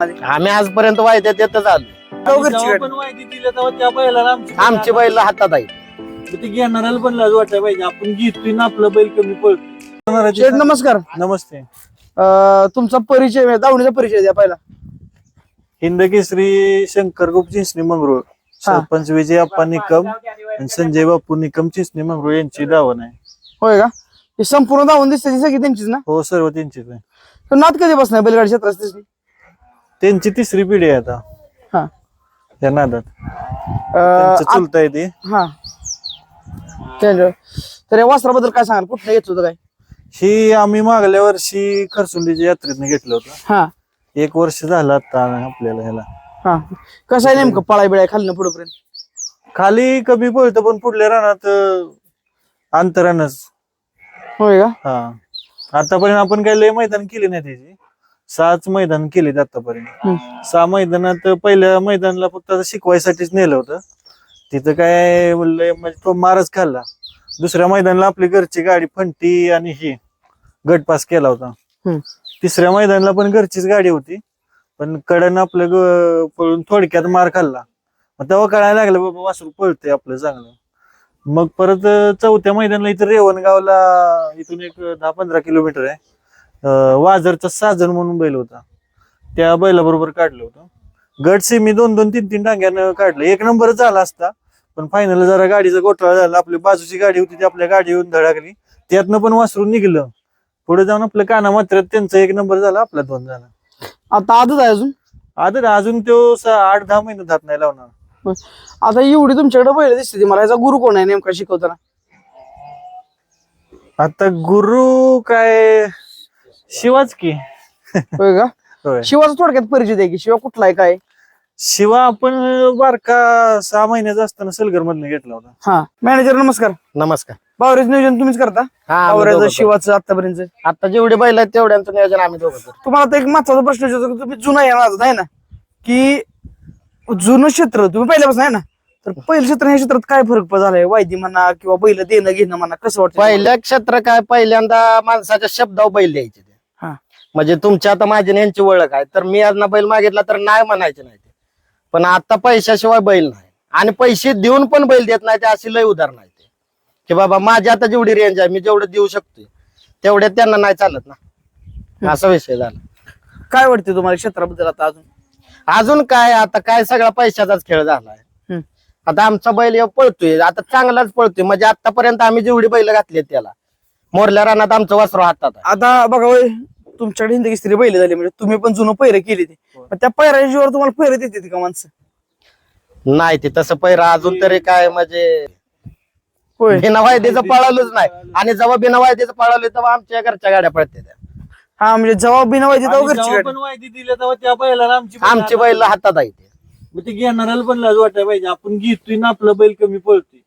आम्ही आजपर्यंत वायद्यात येतच आलो. चौघरची जेव्हा गाडी. पण माहिती दिली तेव्हा त्या बैलाला आमची आमची बैल हातात आहे. ते घेणाऱ्याला पण लाज वाटायला पाहिजे. आपण घेतोय ना आपलं बैल कमी नमस्कार. नमस्ते. अं, तुमचा परिचय दावणीचा परिचय द्या पहिला. हिंद केसरी शंकर गोप चिंचणी मंगरूळ. सरपंच विजय अप्पा निकम आणि संजय बापू निकम चिंचणी मंगरूळ यांची दावण आहे. होय का? ही संपूर्ण दावून दिसते सगळी त्यांचीच ना? हो सर्व त्यांचीच आहे. नात कधी बसणार बैलगाडी क्षेत्रात दिसली. त्यांची तिसरी पिढी आहे आता. हा. या नादात. अं, त्यांचं चुलता आहे ते. हा. त्यांच्या- तर या वस्त्राबद्दल काय सांगाल? कुठलं येत होतं काय? ही आम्ही मागल्या वर्षी खरसुंडीच्या यात्रेतनं घेतलं होतं. हा. एक वर्ष झालं आता आपल्याला ह्याला. हा. कसं आहे नेमकं पळाय बिळाय खाली पुढेपर्यंत? खाली कमी पळतं पण पुढल्या रानात अं, अंतरानच. होय का? हा. आतापर्यंत आपण काही लय मैदान केली नाही त्याची. सहाच मैदान केलीत आतापर्यंत. सहा मैदानात पहिल्या मैदानाला फक्त आता शिकवायसाठीच नेलं होतं. तिथं काय लय म्हणजे तो मारच खाल्ला. दुसऱ्या मैदानाला आपली घरची गाडी फंटी आणि ही गटपास केला होता. हम्म. तिसऱ्या मैदानाला पण घरचीच गाडी होती. पण कडन आपलं ग- पळून थोडक्यात मार खाल्ला. मग तेव्हा कळायला लागलं बाबा वासरू पळतंय आपलं चांगलं. मग परत अं, चौथ्या मैदानाला इथं रेवणगावला इथून एक दहा पंधरा किलोमीटर आहे. वाजरचा साजन म्हणून बैल होता. त्या बैलाबरोबर काढलं होतं. गट सेमी दोन दोन तीन तीन टांग्यानं काढलं. एक नंबरच झाला असता पण फायनल जरा गाडीचा गोठळा झाला. आपली बाजूची गाडी होती ती आपल्या गाडी येऊन धडकली. त्यातनं पण वासरून निघलं. पुढे जाऊन आपलं काना मात्र त्यांचा एक नंबर झाला आपला दोन झाला. आता आजच आहे अजून? आता अजून तो आठ दहा महिने धात नाही लावणार. आता एवढी तुमच्याकडे बैल दिसते ती. मला याचा गुरु कोण आहे नेमका शिकवताना? आता गुरु काय शिवाच की. होय का? होय. शिवाचा थोडक्यात परिचय द्या की शिवा कुठला आहे काय शिवा आपण बारका सहा महिन्याचा असताना सलगर मधनं घेतला होता. हा. मॅनेजर नमस्कार. नमस्कार. बावरेज नियोजन तुम्हीच करता? हा आम्ही बावऱ्याचं दोघं शिवाचं आतापर्यंत. आता जेवढे बैल आहेत तेवढ्यांचं नियोजन आम्ही दोघं. तुम्हाला आता एक महत्त्वाचा प्रश्न विचारतो की तुम्ही जुना आहे माझा आहे ना? की जुनं क्षेत्र तुम्ही पहिल्यापासून आहे ना? तर पहिलं क्षेत्र ह्या क्षेत्रात काय फरक झालाय? वायदी म्हणा किंवा बैल देणं घेणं म्हणा कसं वाटतं पहिल्या क्षेत्र काय? पहिल्यांदा माणसाच्या शब्दावर बैल द्यायचे ते. म्हणजे तुमच्या आता माझी आणि यांची ओळख आहे. तर मी आज ना बैल मागितला तर नाही म्हणायचे नाही ते. पण आता पैशाशिवाय बैल नाही. आणि पैसे देऊन पण बैल देत नाही ते अशी लय उदाहरण आहे ते. की बाबा माझी आता जेवढी रेंज आहे मी जेवढं देऊ शकतोय तेवढ्यात त्यांना नाही चालत ना. असा विषय झाला. काय वाटते तुम्हाला क्षेत्राबद्दल आता अजून? अजून काय आता काय सगळा पैशाचाच खेळ झालाय. आता आमचा बैल पळतोय आता चांगलाच पळतोय. म्हणजे आतापर्यंत आम्ही जेवढी बैल घातली त्याला मोरल्या रानात आमचं वासरू हातात. आता बघा तुमच्याकडे हिंदी स्त्री बैल झाली म्हणजे तुम्ही पण जुनं पैरे केली ते पण त्या पैराजीवर तुम्हाला पैरे देते का माणसं नाही ते तसं पहिरा अजून तरी काय म्हणजे होय बिना वायदेचं पळालोच नाही आणि जेव्हा बिना वायदेचं पळालो तेव्हा आमच्या घरच्या गाड्या पळते त्या. हा म्हणजे जबाब बिना वायदी आणि तेव्हा घरची जेव्हा. पण माहिती दिली तेव्हा त्या बैलाला आमची आमची बैल हातात आहे ते. मग ते घेणाऱ्याला पण लाज वाटायला पाहिजे आपण घेतोय ना आपलं बैल कमी पळतोय.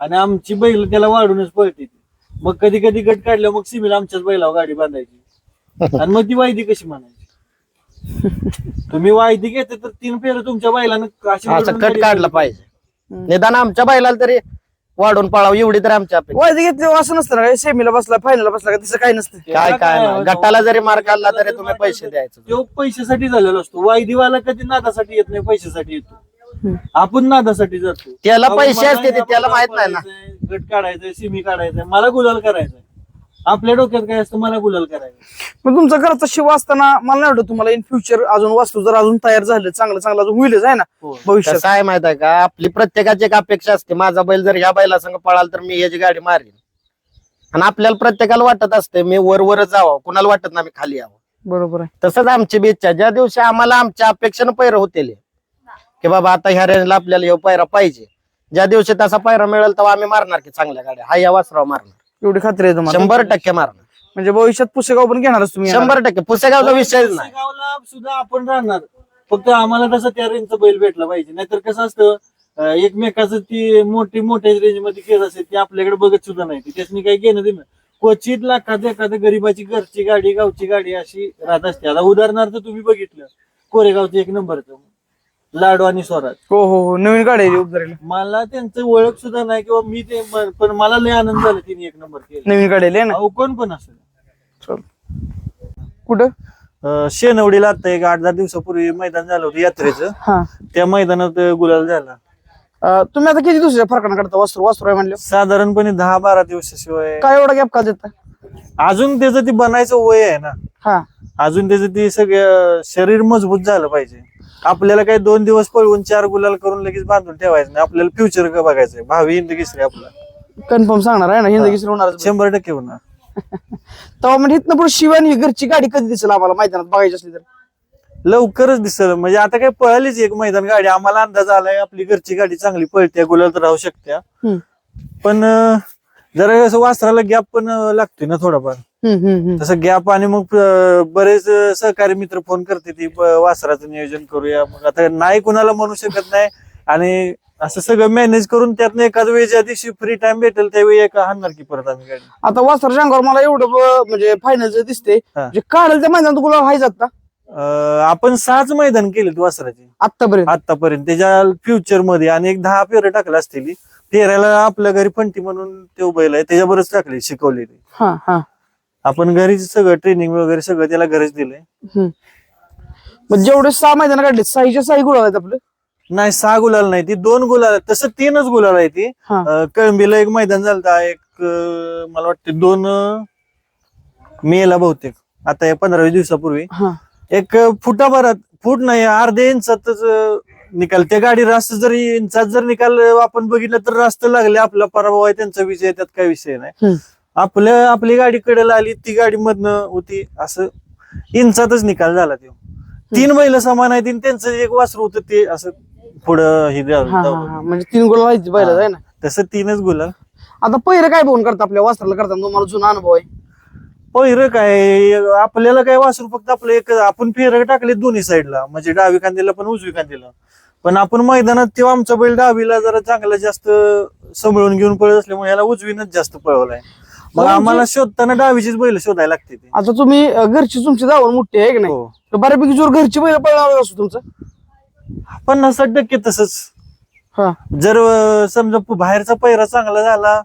आणि आमची बैल त्याला वाढूनच पळते ती. मग कधी कधी गट काढल्या मग सिमीला आमच्याच बैलावर गाडी बांधायची आणि मग ती वायदी कशी म्हणायची? तुम्ही वायदी घेते तर तीन फेर तुमच्या बैलानं अशी असं वळून कट काढलं पाहिजे. निदान आमच्या बैलाला तरी वाढून पळावं एवढी तर आमच्या अपेक्षा. वायदी घेतली असं नसतं ना सेमीला बसला फायनलला बसला का तसं काही नसतं. काय काय नाही. गटाला जरी मार खाल्ला तरी तुम्ही पैसे द्यायचे. तो पैशासाठी झालेला असतो. वायदीवाला कधी नादासाठी येत नाही पैशासाठी येतो. आपण नादासाठी जातो. त्याला पैसे असते ते, त्याला माहीत नाही ना. गट काढायचंय सिमी काढायचंय मला गुलाल करायचंय. आपल्या डोक्यात काय असतं? मला गुलाल करायचं पण तुमचा घरचा शिवा असताना मला नाही वाटत तुम्हाला इन फ्युचर अजून वास्तू जर अजून तयार झालं चांगलं चांगलं अजून होईलच आहे ना? हो. भविष्यात. कसं आहे माहीत आहे का? आपली प्रत्येकाची एक अपेक्षा असते माझा बैल जर ह्या बैला संग पळाल तर मी ह्याची गाडी मारीन. आणि आपल्याला प्रत्येकाला वाटत असते मी वर वरच जावं कुणाला वाटत नाही मी खाली यावं. बरोबर आहे. तसंच आमची बी इच्छा ज्या दिवशी आम्हाला आमच्या अपेक्षेनं पैर होतील की बाबा आता ह्या रेंजला आपल्याला ह्यो पैरा पाहिजे. ज्या दिवशी तसा पैरा मिळेल तेव्हा आम्ही मारणार की चांगल्या गाड्या. हा या वासराव मारणार. एवढी खात्री आहे तुम्हाला. शंभर टक्के मारणार. म्हणजे भविष्यात पुसेगाव पण घेणारच तुम्ही शंभर टक्के. पुसेगावचा विषयच नाही. गावला सुद्धा आपण राहणार. फक्त आम्हाला तसं त्या रेंजचा बैल भेटला पाहिजे. नाहीतर कसं असतं अं, एकमेकाचं ती मोठी मोठ्या रेंजमध्ये खेळ असते ती आपल्याकडे बघत सुद्धा नाही. त्याच्यानी काही घेणं देणं. क्वचित लाखात एखाद्या गरीबाची घरची गाडी गावची गाडी अशी राहत असते. आता उदाहरणार्थ तुम्ही बघितलं कोरेगावचं एक नंबरचं लाडू आणि स्वराज. हो हो हो. नवीन गाडी आहे उपदारीला. मला त्यांचं ओळख सुद्धा नाही किंवा मी ते पण मला लय आनंद झाला तिने एक नंबर केला. नवीन गाडी आहे ना? अहो कोण पण असेल. चल. कुठं? अं, शेनवडीला आता एक आठ दहा दिवसापूर्वी मैदान झालं होतं यात्रेचं. हा. त्या मैदानात गुलाल झाला. अं, तुम्ही आता किती दुसऱ्या फरकानं काढता? वस्त्र वस्त्र आहे म्हणलं साधारणपणे दहा बारा दिवसाशिवाय. काय एवढा गॅप का देता? अजून त्याचं ती बनायचं वय आहे ना. हा. अजून त्याचं ते सगळं शरीर मजबूत झालं पाहिजे. आपल्याला काही दोन दिवस पळवून चार गुलाल करून लगेच बांधून ठेवायचं नाही. आपल्याला फ्युचर का बघायचंय. भावी हिंद केसरी आपला. कन्फर्म सांगणार आहे ना हिंद किसरी होणार शंभर टक्के होणार. तेव्हा म्हणजे इथनं पुढे शिवानी घरची गाडी कधी दिसेल आम्हाला? मैदानात बघायची असली तर. लवकरच दिसल. म्हणजे आता काय पळालीच एक मैदान गाडी. आम्हाला अंदाज आलाय आपली घरची गाडी चांगली पळते गुलाल तर राहू शकत्या. हम्म. पण अं, जरा असं वासराला गॅप पण अं, लागतोय ना थोडाफार. तसं गॅप आणि मग बरेच सहकारी मित्र फोन करते ती वासराचं नियोजन करूया. मग आता नाही कुणाला म्हणू शकत नाही. आणि असं सगळं मॅनेज करून त्यातनं एखाद वेळी ज्या दिवशी फ्री टाइम भेटेल त्यावेळी एका हाणणार की परत आम्ही गाडी. आता वासर अंगावर मला एवढं ब- म्हणजे फायनल दिसते हा. जे काढेल त्या मैदानात गुलाब हाय जात अं, आपण सहाच मैदान केलेत वासराची. आतापर्यंत आतापर्यंत त्याच्या फ्युचरमध्ये. आणि एक दहा फेरं टाकलं असतील. फेरायला आपल्या घरी फंटी म्हणून ते आहे त्याच्यावरच टाकले शिकवलेली. हा हा. आपण घरीच सगळं ट्रेनिंग वगैरे सगळं त्याला घरीच दिलंय. मग जेवढे सहा मैदान काढले सहाच्या सहा गुलाब आहेत आपले नाही सहा गुलाल नाही ती दोन गुलाल आहेत. तसं तीनच गुलाल आहे ती हा. अं, कळंबीला एक मैदान झालं एक अं, मला वाटतं दोन अं, मेला बहुतेक आता या पंधरा वीस दिवसापूर्वी हा एक फुटाभरात फूट नाही अर्ध्या इंचातच अं, निकाल त्या गाडी रास्त जर इंचात जर निकाल अं, आपण बघितलं तर रास्त लागले आपला पराभव आहे त्यांचा विषय आहे, त्यात काही विषय नाही हम्म. आपली गाडी कडेला आली ती गाडी मधनं होती. असं इंचातच निकाल झाला तो. तीन बैल समान आहेत आणि त्यांचं एक वासरू होतं ते असं पुढं हे हा हा. हा. म्हणजे तीन गुलाब आहेत बैलात आहे ना? तसं तीनच गुलाल. आता पहिलं काय बघून करता आपल्या वस्त्राला करताना तुम्हाला जुना अनुभव आहे. पहिरं काय आपल्याला काय वासरू फक्त आपलं एक आपण फेर टाकले दोन्ही साईडला. म्हणजे डावी कांदीला पण उजवी कांदीला पण आपण मैदानात तेव्हा आमचा बैल डावीला जरा चांगला जास्त सांभाळून घेऊन पळत असल्यामुळे याला उजवीनच जास्त पळवलाय. मग आम्हाला शोधताना डावीचीच बैल शोधायला लागते ती. आता तुम्ही अं, घरची तुमची धावण मोठी आहे की नाही? हो. तर बऱ्यापैकी जोर घरची बैल पळणार असतो तुमचं? पन्नास साठ टक्के तसंच. हा. जर अं, समजा प- बाहेरचा पैरा चांगला झाला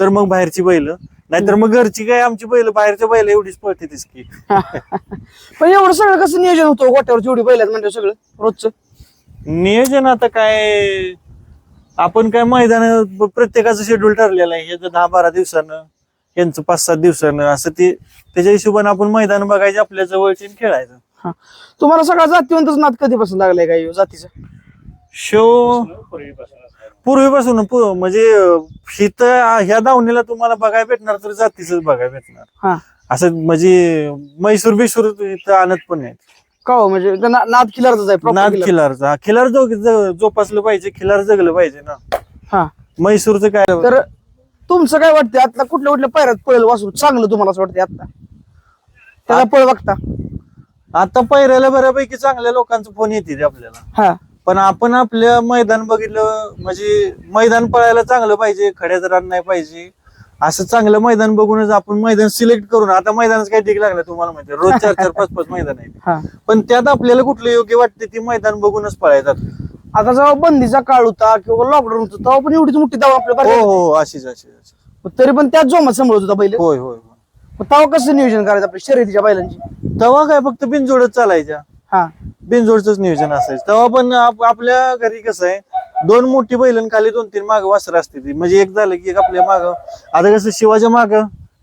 तर मग बाहेरची बैल. नाहीतर मग घरची काय आमची बैल बाहेरच्या बैल एवढीच पळते तीच की. पण एवढं सगळं कसं नियोजन होतं गोट्यावर जेवढी बैल आहेत म्हणजे सगळं रोजचं? नियोजन आता काय आपण काय मैदान प्रत्येकाचं शेड्यूल ठरलेलं आहे. दहा बारा दिवसानं. यांचं पाच सात दिवसानं असं ते त्याच्या हिशोबाने आपण मैदान बघायचे आपल्या जवळचे आणि खेळायचं. हा. तुम्हाला सगळा जातीवंतच नाद कधीपासून लागलाय काय जातीचा? शो पूर्वीपासून पु- म्हणजे हित ह्या दावणीला तुम्हाला बघायला भेटणार तर जातीच बघायला भेटणार. हा. असं म्हणजे मैसूर बिसूर इथं आणत पण नाहीत. का हो? म्हणजे ना- नाद किल्लारच आहे proper नाद. खिलारचा. हा, खिलार जो ज- जोपासलं पाहिजे खिलार जगलं पाहिजे ना. हा. मैसूरचं काय तर तुमचं काय वाटतं आता कुठल्या कुठल्या पैरात पळेल वासू चांगलं तुम्हाला असं वाटतं आता त्याला पळ बघता. आता पहिऱ्याला बऱ्यापैकी चांगल्या लोकांचा फोन येते आपल्याला. हा. पण आपण आपल्या मैदान बघितलं म्हणजे मैदान पळायला चांगलं पाहिजे खड्यात रान नाही पाहिजे. असं चांगलं मैदान बघूनच आपण मैदान सिलेक्ट करून आता मैदानाचं काय ठीक लागलं तुम्हाला माहिती रोज चार चार पाच पाच मैदान आहेत. हा. पण त्यात आपल्याला कुठलं योग्य वाटते ती मैदान बघूनच पळायचं आता जेव्हा बंदीचा काळ होता किंवा लॉकडाऊन होतं तेव्हा पण एवढीच मोठी दावा आपल्या हो बघायला हो अशीच अशीच. तरी पण त्याच जोमात सांभाळत होता बैल. होय होय होय. मग तेव्हा कसं नियोजन करायचं आपल्या शर्यतीच्या बैलांची? तेव्हा काय फक्त बिनजोडच चालायच्या. हा. बिनजोडच नियोजन असायचं. तेव्हा पण आप- आपल्या घरी कसं आहे दोन मोठी बैल आणि खाली दोन तीन माग वासर असते ती. म्हणजे एक झालं की एक आपल्या माग. आता कसं शिवाच्या माग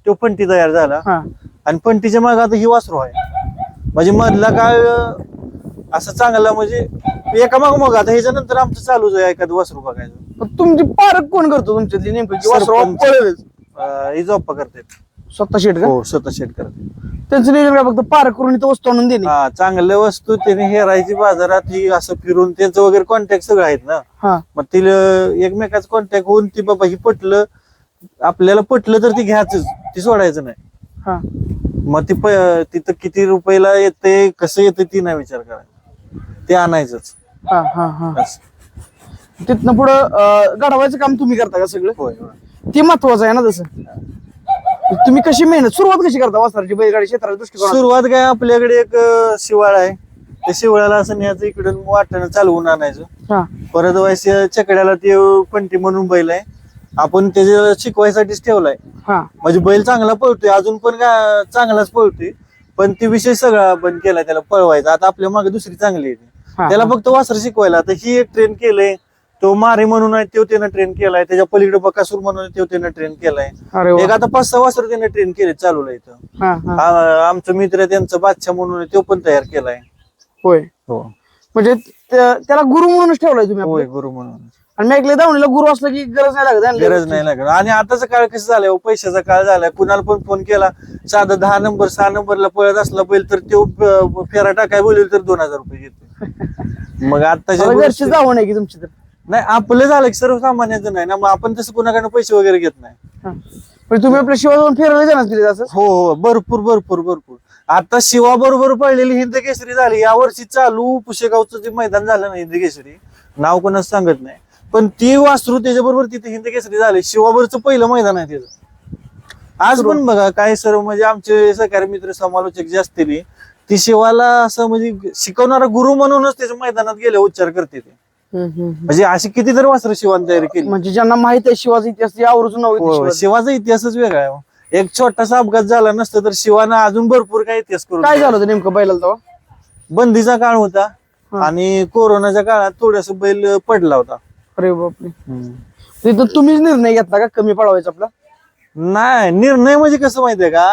तो पंटी तयार झाला. हा. आणि पंटीच्या माग आता ही वासरू आहे. म्हणजे मधला काय अं, असं चांगला म्हणजे एका माग मग आता ह्याच्यानंतर आमचं चालूच आहे एखादं वासरू बघायचं. पण तुमची पारख कोण करतो तुमच्यातली नेमकं? की वासरू सरपंच. पळेलच. अं, ही झोपा करतात स्वतः शेट का? हो स्वतः शेट करतात त्यांचं नियोजन काय फक्त पारख करून इथं वस्तू आणून देणे? हा चांगल्या वस्तू त्याने हेरायची बाजारात ही असं फिरून त्यांचं वगैरे कॉन्टॅक्ट सगळं आहेत ना. हा. मग तिला एकमेकाच कॉन्टॅक्ट होऊन ती बाबा ही पटलं आपल्याला पटलं तर ती घ्यायच ती सोडायचं नाही. हा. मग ती प- तिथं किती रुपयाला येते कसं येते ती नाही विचार करायचा. ते आणायचंच. हा हा हा. असं. तिथनं पुढं अं, घडवायचं काम तुम्ही करता का सगळं? होय होय. ते महत्वाचं आहे ना तसं. तुम्ही कशी मेहनत सुरुवात कशी करता वासराची बैलगाडी क्षेत्राच्या दृष्टिकोन सुरुवात काय आपल्याकडे एक अं, शिवाळ आहे. त्या शिवाळ्याला असं न्यायचं इकडून वाटणं चालवून आणायचं. हा. परत वयस चकड्याला ते पंटी म्हणून बैल आहे. आपण त्याच्या शिकवायसाठीच ठेवलाय. हा. म्हणजे बैल चांगला पळतोय अजून पण काय चांगलाच पळतोय. पण ती विषय सगळा बंद केला त्याला पळवायचा. आता आपल्या मागे दुसरी चांगली आहे त्याला. फक्त वासर शिकवायला. आता ही एक ट्रेन केलंय. तो मारे म्हणून आहे तो त्यानं ट्रेन केलाय. त्याच्या पलीकडे बकासूर म्हणून आहे, तो त्यानं ट्रेन केलाय. एक आता पाच सहा वासर त्यानं ट्रेन केले चालूला इथं. हा, हा. आ- आमचा मित्र आहे, त्यांचा बादशाह म्हणून आहे, तो पण तयार केलाय. होय. हो. म्हणजे त्या- त्याला गुरु म्हणूनच ठेवलाय तुम्ही होय? गुरु म्हणून. आणि मी ऐकलं दावणीला गुरु असलं की गरज नाही लागत आहे ना गरज नाही लागत. आणि आताचा काळ कसं झालाय हो, पैशाचा काळ झालाय. कुणाला पण फोन केला साधा दहा नंबर सहा नंबरला पळत असला बैल तर तो फेरा टाकाय बोलेल तर दोन हजार रुपये घेतो मग आता घरची जावण आहे की तुमची तर. नाही आपलं झालं की सर्वसामान्याचं नाही ना मग आपण तसं कुणाकडनं पैसे वगैरे घेत नाही. हा. म्हणजे तुम्ही आपल्या शिवाय जाऊन फिरायला जाणार तिथे असं? हो हो भरपूर भरपूर भरपूर. आता शिवा बरोबर पडलेली हिंद केसरी झाली. यावर्षी चालू पुशेगावचं जे मैदान झालं ना हिंद केसरी नाव कोणाच सांगत नाही. पण ती वासरू त्याच्याबरोबर तिथे हिंद केसरी झाली. शिवाबरचं पहिलं मैदान आहे त्याचं आज पण बघा काय सर्व म्हणजे आमचे सहकारी मित्र समालोचक जे असतील ती शिवाला असं म्हणजे शिकवणारा गुरु म्हणूनच त्याच्या मैदानात गेले उच्चार करते ते. म्हणजे अशी कितीतरी वासरं शिवान तयारी केली म्हणजे ज्यांना माहीत आहे शिवाचा इतिहास ते आवर्जून हो, शिवाचं. शिवाचा इतिहासच वेगळा आहे. एक छोटासा अपघात झाला नसतं तर शिवानं अजून भरपूर काय इतिहास करून काय. झालं होतं नेमकं बैलाला तेव्हा बंदीचा काळ होता हा. आणि कोरोनाच्या काळात थोडस बैल पडला होता अरे बापरे तिथं तुम्हीच निर्णय घेतला का कमी पळवायचा आपला नाही निर्णय म्हणजे कसं माहितीये का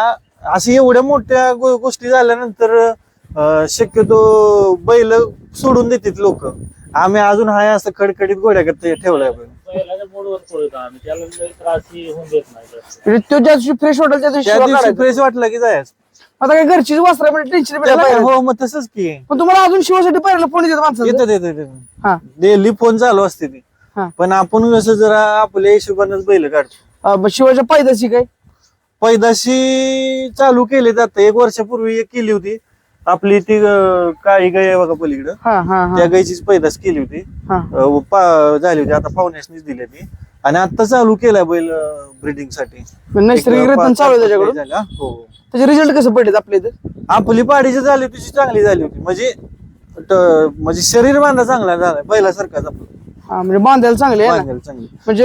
अशी एवढ्या मोठ्या गोष्टी झाल्यानंतर शक्यतो बैल सोडून देतात लोक. आम्ही अजून हाय असं खडखडीत गोड्या करता ठेवलाय. म्हणजे तो ज्या दिवशी फ्रेश वाटेल त्या दिवशी त्या शिवा दिवशी काढायचा. फ्रेश वाटलं की जायचं. आता काय घरचीच वस्त्र म्हणजे टेन्शन त्याला- हो मग तसंच की. पण तुम्हाला अजून शिवासाठी पहिला फोन येतात माणसाचं येतात येतात येतात. हा. डेली फोन चालू असते ती. हा. पण आपण कसं जरा आपल्या हिशोबानच बैल काढतो. अं, मग शिवाच्या पायदाशी काय? पैदाशी चालू केले आता एक वर्षापूर्वी एक केली होती. आपली ती अं, काळी गाय आहे बघा पलीकडं. हा हा हा. त्या गायचीच पैदास केली होती. हा. अं, पा- झाली होती. आता पाहुण्यासनीच दिली ती. आणि आता चालू केलाय बैल ब्रिडिंगसाठी. नैसर्गिक एक रितन पाच- चालू आहे त्याच्याकडून. हो. त्याचे रिझल्ट कसं पडलेत आपल्या इथं? आपली पाडीची झाली होती ती चांगली झाली होती. म्हणजे म्हणजे शरीर बांधा चांगला झाला बैलासारखाच आपलं. हा म्हणजे बांधायला चांगले आहे ना? बांधायला चांगली. म्हणजे